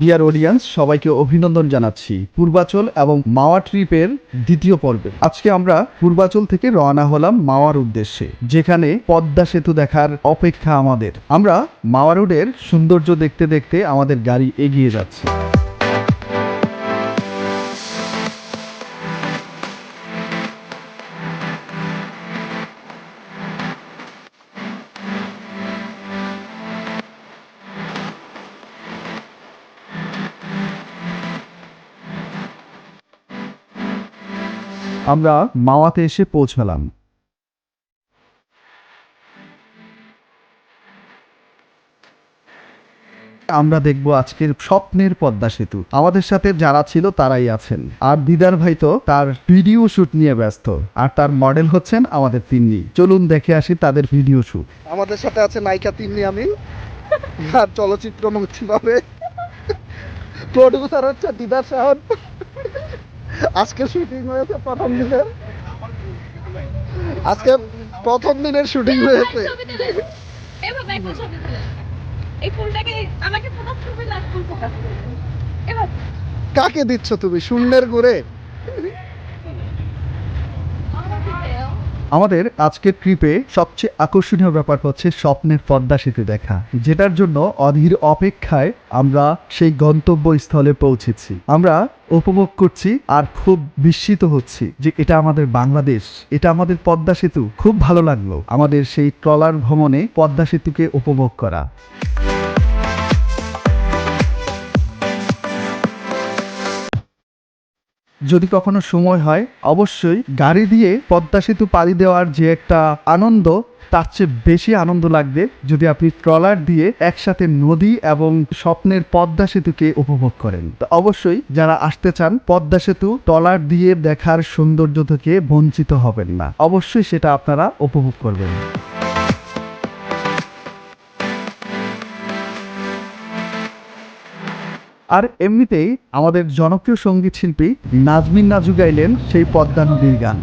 Dear audience, সবাইকে অভিনন্দন জানাচ্ছি। পূর্বাচল এবং মাওয়া ট্রিপের দ্বিতীয় পর্বে। আজকে আমরা পূর্বাচল থেকে রওনা হলাম মাওয়ার উদ্দেশ্যে, যেখানে পদ্মা সেতু দেখার অপেক্ষা আমাদের। আমরা মাওয়া রোডের সৌন্দর্য দেখতে দেখতে আমাদের গাড়ি এগিয়ে যাচ্ছে। আমরা মাওয়াতে এসে পৌঁছালাম। আমরা দেখব আজকের স্বপ্নের পদ্মা সেতু। আমাদের সাথে যারা ছিল তারাই আছেন। আর দিদার ভাই তো তার ভিডিও শুট নিয়ে ব্যস্ত। আর তার মডেল হচ্ছেন আমাদের তিন্নি। চলুন দেখে আসি তাদের ভিডিও শুট। আমাদের সাথে আছে নায়িকা তিন্নি আমি। আর চলচ্চিত্র মুক্তি পাবে প্রডিউসার হচ্ছে দিদার সাহন আজকে শুটিং হয়েছে প্রথম দিনের। আজকে প্রথম দিনের শুটিং হয়েছে। কাকে দিচ্ছ তুমি শূন্যের ঘুরে আমাকে দাও। আমাদের আজকের ট্রিপে সবচেয়ে আকর্ষণীয় ব্যাপার হচ্ছে স্বপ্নের পদ্মা সেতু দেখা, যেটার জন্য অধীর অপেক্ষায় আমরা সেই গন্তব্যস্থলে পৌঁছেছি। আমরা উপভোগ করছি আর খুব বিস্মিত হচ্ছি যে এটা আমাদের বাংলাদেশ, এটা আমাদের পদ্মা সেতু। খুব ভালো লাগল আমাদের সেই ট্রলার ভ্রমণে পদ্মা সেতুকে উপভোগ করা। যদি কখনো সময় হয়, অবশ্যই গাড়ি দিয়ে পদ্মা সেতু পাড়ি দেওয়ার যে একটা আনন্দ, তার চেয়ে বেশি আনন্দ লাগবে যদি আপনি ট্রলার দিয়ে একসাথে নদী এবং স্বপ্নের পদ্মা সেতুকে উপভোগ করেন। তো অবশ্যই যারা আসতে চান, পদ্মা সেতু ট্রলার দিয়ে দেখার সৌন্দর্য থেকে বঞ্চিত হবেন না। অবশ্যই সেটা আপনারা উপভোগ করবেন। আর এমনিতেই আমাদের জনপ্রিয় সংগীত শিল্পী নাজমিন নাজু গাইলেন সেই পদ্মা নদীর গান।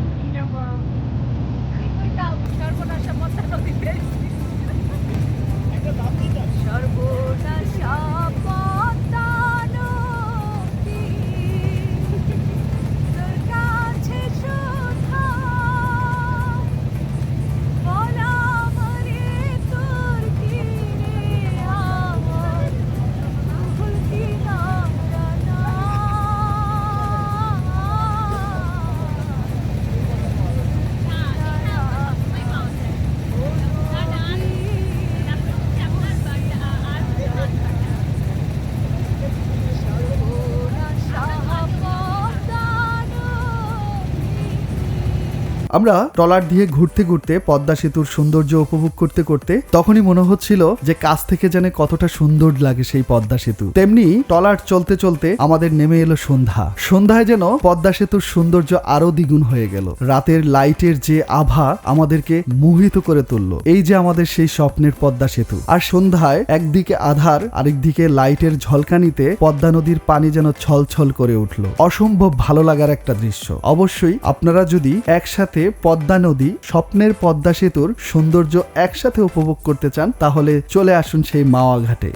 আমরা ট্রলার দিয়ে ঘুরতে ঘুরতে পদ্মা সেতুর সৌন্দর্য উপভোগ করতে করতে তখনই মনে হচ্ছিল যে কাছ থেকে যেন কতটা সুন্দর লাগে সেই পদ্মা সেতু। তেমনি ট্রলার চলতে চলতে আমাদের নেমে এলো সন্ধ্যা। সন্ধ্যায় যেন পদ্মা সেতুর সৌন্দর্য আরও দ্বিগুণ হয়ে গেল। রাতের লাইটের যে আভা আমাদেরকে মোহিত করে তুললো। এই যে আমাদের সেই স্বপ্নের পদ্মা সেতু। আর সন্ধ্যায় একদিকে আধার, আরেকদিকে লাইটের ঝলকানিতে পদ্মা নদীর পানি যেন ছলছল করে উঠল। অসম্ভব ভালো লাগার একটা দৃশ্য। অবশ্যই আপনারা যদি একসাথে পদ্মা নদী, স্বপ্নের পদ্মা সেতুর সৌন্দর্য একসাথে উপভোগ করতে চান, তাহলে চলে আসুন সেই মাওয়া ঘাটে।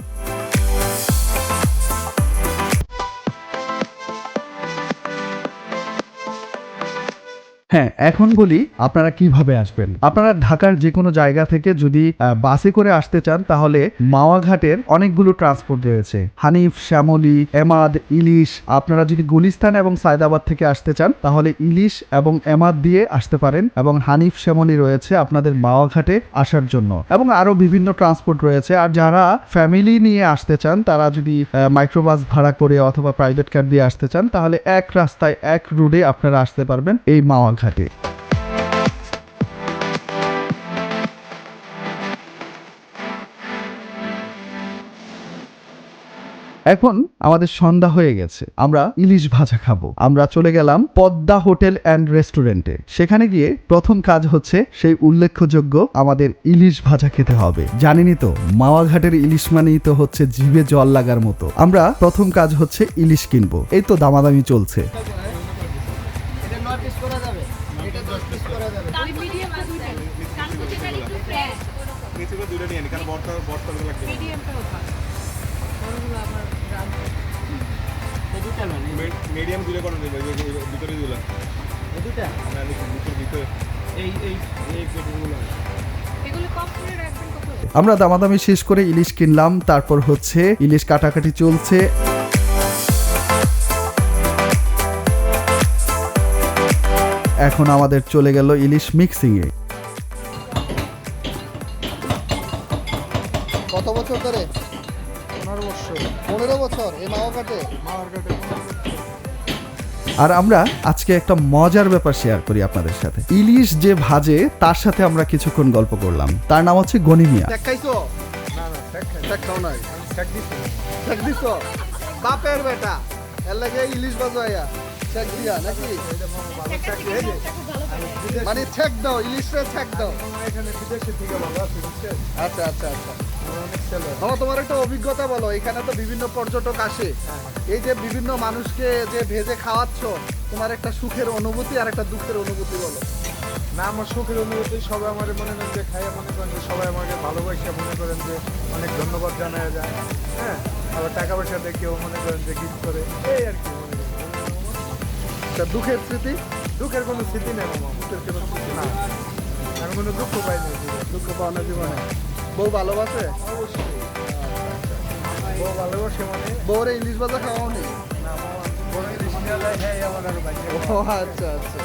হ্যাঁ এখন বলি আপনারা কীভাবে আসবেন। আপনারা ঢাকার যে কোনো জায়গা থেকে যদি বাসে করে আসতে চান, তাহলে মাওয়া ঘাটের অনেকগুলো ট্রান্সপোর্ট রয়েছে। হানিফ, শ্যামলী, এমাদ, ইলিশ, আপনারা যদি গুলিস্তান এবং সায়দাবাদ থেকে আসতে চান, তাহলে ইলিশ এবং এমাদ দিয়ে আসতে পারেন এবং হানিফ, শ্যামলী রয়েছে আপনাদের মাওয়া ঘাটে আসার জন্য। এবং আরও বিভিন্ন ট্রান্সপোর্ট রয়েছে। আর যারা ফ্যামিলি নিয়ে আসতে চান, তারা যদি মাইক্রোবাস ভাড়া করে অথবা প্রাইভেট কার দিয়ে আসতে চান, তাহলে এক রাস্তায়, এক রোডে আপনারা আসতে পারবেন এই মাওয়া ঘাটে। এখন আমাদের সন্ধ্যা হয়ে গেছে। আমরা ইলিশ ভাজা খাব। আমরা চলে গেলাম পদ্মা হোটেল অ্যান্ড রেস্টুরেন্টে। সেখানে গিয়ে প্রথম কাজ হচ্ছে সেই উল্লেখযোগ্য আমাদের ইলিশ ভাজা খেতে হবে। জানেনই তো মাওয়া ঘাটের ইলিশ মানেই তো হচ্ছে জিভে জল লাগার মতো। আমরা প্রথম কাজ হচ্ছে ইলিশ কিনবো। এই তো দামাদামি চলছে। মিডিয়াম দিলে কোনো দেবে ভিতরে দিলা দুটা। না ভিতরে ভিতরে এই এই এই পেটিগুলো এগুলো কম করে রাখবেন কত আমরা দামাদামি শেষ করে ইলিশ কিনলাম তারপর হচ্ছে ইলিশ কাটাকাটি চলছে। এখন আমাদের চলে গেল ইলিশ মিক্সিং এ। কত বছর ধরে? পনেরো বছর পনেরো বছর এই মাওয়া কাটে মাওয়ার কাটে আর আমরা আজকে একটা মজার ব্যাপার শেয়ার করি আপনাদের সাথে। ইলিশ যে ভাজে তার সাথে আমরা কিছুক্ষণ গল্প করলাম। তার নাম হচ্ছে গনিমিয়া বাপের বেটা। এর লাগে ইলিশ বাজাইয়া ঠেক দিয়া নাকি? মানে ঠেক দাও ইলিশরে ঠেক দাও। এখানে বিদেশে থেকে ভালো আছে আচ্ছা আচ্ছা আচ্ছা। মামা তোমার একটা অভিজ্ঞতা বলো, এখানে তো বিভিন্ন পর্যটক আসে। এই যে বিভিন্ন মানুষকে যে ভেজে খাওয়াচ্ছ, তোমার একটা সুখের অনুভূতি আর একটা দুঃখের অনুভূতি বলো। না, আমার সুখের অনুভূতি, সবাই আমার মনে করেন যে খাইয়া মনে করেন যে সবাই আমাকে ভালোবাসে, মনে করেন যে অনেক ধন্যবাদ জানায় যায়। হ্যাঁ আবার টাকা পয়সা দেখেও মনে করেন যে গিফট করে। এই আর কি। তা দুঃখের স্মৃতি দুঃখের কোনো স্মৃতি নেই মামা দুঃখের কোনো স্মৃতি না আমি কোনো দুঃখ পাইনি। দুঃখ পাওয়া না জীবনে। বউ ভালোবাসে? অবশ্যই। বউ ভালোবাসে মানে? বউরে ইলিশ ভাজা খাওয়াও নেই না মামা ইলিশ নিয়ে যায় আমার আরও ও আচ্ছা আচ্ছা।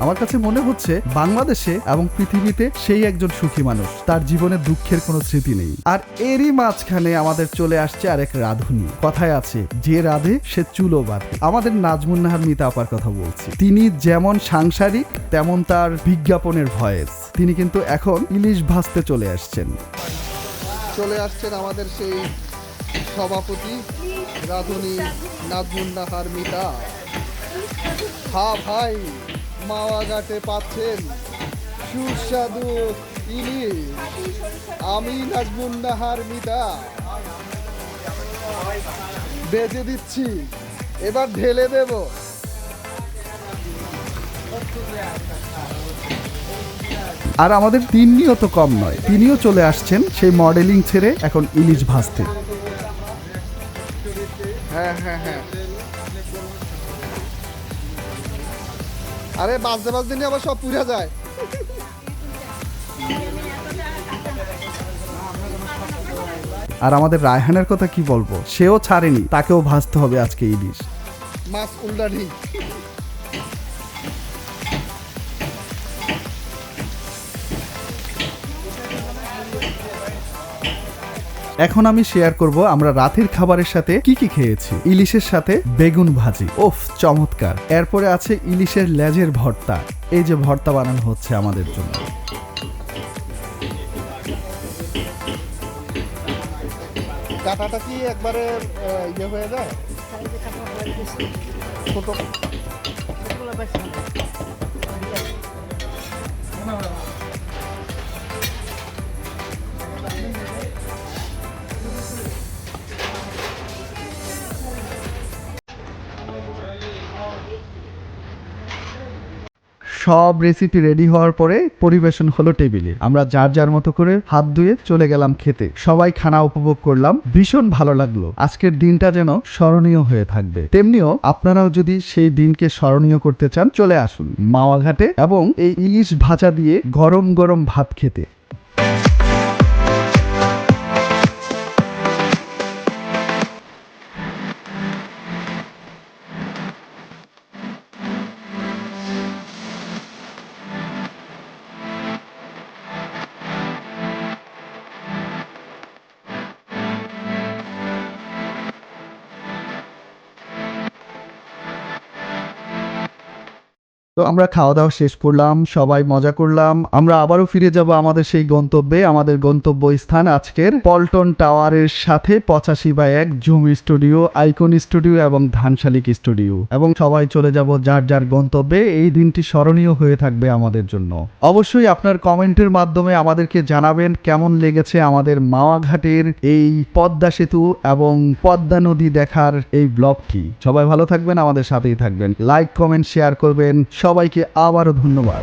আমার কাছে মনে হচ্ছে বাংলাদেশে এবং পৃথিবীতে সেই একজন সুখী মানুষ, তার জীবনে দুঃখের কোনো স্মৃতি নেই। আর এরই মাঝখানে আমাদের চলে আসছে আরেক রাধুনি। কথায় আছে, যে রাধে, সে চুলো বাঁধে আমাদের নাজমুন নাহার মিতা আপার কথা বলছি। তিনি যেমন সাংসারিক, তেমন তার বিজ্ঞাপনের ভয়েস। তিনি কিন্তু এখন ইলিশ ভাসতে চলে আসছেন। চলে আসছেন আমাদের সেই সভাপতি রাধুনী নাজমুন্নাহার মিতা। হা ভাই। মাওয়া ঘাটে পাচ্ছেন সুস্বাদু ইলিশ। আমি নাজমুন্নাহার মিতা। বেজে দিচ্ছি। এবার ঢেলে দেব। আর আমাদের তিন্নিও তো কম নয় তিনিও চলে আসছেন সেই মডেলিং ছেড়ে এখন ইলিশ ভাজতে। হ্যাঁ হ্যাঁ হ্যাঁ। আরে বাজতে বাজতে নিয়ে আবার সব পুড়ে যায়। আর আমাদের রায়হানের কথা কি বলব? সেও ছাড়েনি তাকেও ভাজতে হবে আজকে ইলিশ মাছ উল্টানি। এখন আমি শেয়ার করব আমরা রাতের খাবারের সাথে কি কি খেয়েছি। ইলিশের সাথে বেগুন ভাজি। ওফ, চমৎকার। এরপরে আছে ইলিশের লেজের ভর্তা। এই যে ভর্তা বানানো হচ্ছে আমাদের জন্য। কাটাটা কি একবারে ইয়ে হয়ে যায়? ছোট। সব রেসিপি রেডি হওয়ার পরে পরিবেশন হলো টেবিলে আমরা যার যার মতো করে হাত ধুয়ে চলে গেলাম খেতে। সবাই খানা উপভোগ করলাম। ভীষণ ভালো লাগল। আজকের দিনটা যেন স্মরণীয় হয়ে থাকবে। তেমনিও আপনারাও যদি সেই দিনকে স্মরণীয় করতে চান, চলে আসুন মাওয়াঘাটে এবং এই ইলিশ ভাজা দিয়ে গরম গরম ভাত খেতে। তো আমরা খাওয়া দাওয়া শেষ করলাম, সবাই মজা করলাম। আমরা আবারও ফিরে যাব আমাদের সেই গন্তব্যে, আমাদের গন্তব্য স্থান আজকের পল্টন টাওয়ারের সাথে পঁচাশি বাই এক জুম স্টুডিও, আইকন স্টুডিও এবং ধানশালিক স্টুডিও। এবং সবাই চলে যাব যার যার গন্তব্যে, এই দিনটি স্মরণীয় হয়ে থাকবে আমাদের জন্য। অবশ্যই আপনার কমেন্টের মাধ্যমে আমাদেরকে জানাবেন কেমন লেগেছে আমাদের মাওয়াঘাটের এই পদ্মা সেতু এবং পদ্মা নদী দেখার এই ব্লগটি। সবাই ভালো থাকবেন, আমাদের সাথেই থাকবেন। লাইক, কমেন্ট, শেয়ার করবেন। সবাইকে আবারও ধন্যবাদ।